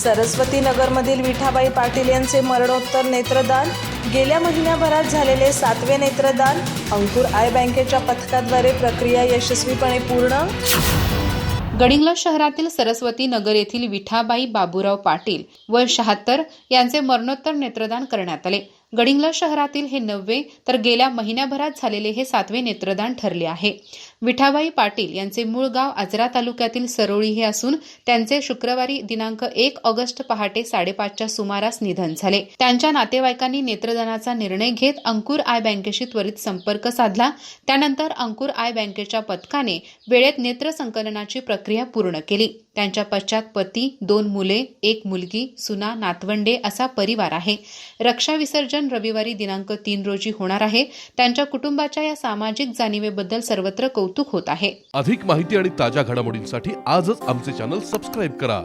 सरस्वती नगरमधील विठाबाई पाटील यांचे मरणोत्तर नेत्रदान गेल्या महिन्याभरात झालेले सातवे नेत्रदान अंकुर आय बँकेच्या पथकाद्वारे प्रक्रिया यशस्वीपणे पूर्ण. गडिंग्लज शहरातील सरस्वती नगर येथील विठाबाई बाबूराव पाटील व शहात्तर यांचे मरणोत्तर नेत्रदान करण्यात आले. गडिंग्लज शहरातील हे नववे तर गेल्या महिन्याभरात झालेले हे सातवे नेत्रदान ठरले आहे. विठाबाई पाटील यांचे मूळ गाव आजरा तालुक्यातील सरोळी हे असून त्यांचे शुक्रवारी दिनांक एक ऑगस्ट पहाटे साडेपाचच्या सुमारास निधन झाले. त्यांच्या नातेवाईकांनी नेत्रदानाचा निर्णय घेत अंकुर आय बँकेशी त्वरित संपर्क साधला. त्यानंतर अंकुर आय बँकेच्या पथकाने वेळेत नेत्र संकलनाची प्रक्रिया पूर्ण केली. त्यांच्या पश्चात पती दोन मुले एक मुलगी सुना नातवंडे असा परिवार आहे. रक्षा विसर्जन रविवारी दिनांक तीन रोजी होणार आहे. त्यांच्या कुटुंबाच्या या सामाजिक जाणीवेबद्दल सर्वत्र कौतुक होत आहे. अधिक माहिती आणि ताज्या घडामोडींसाठी आजच आमचे चॅनल सबस्क्राईब करा.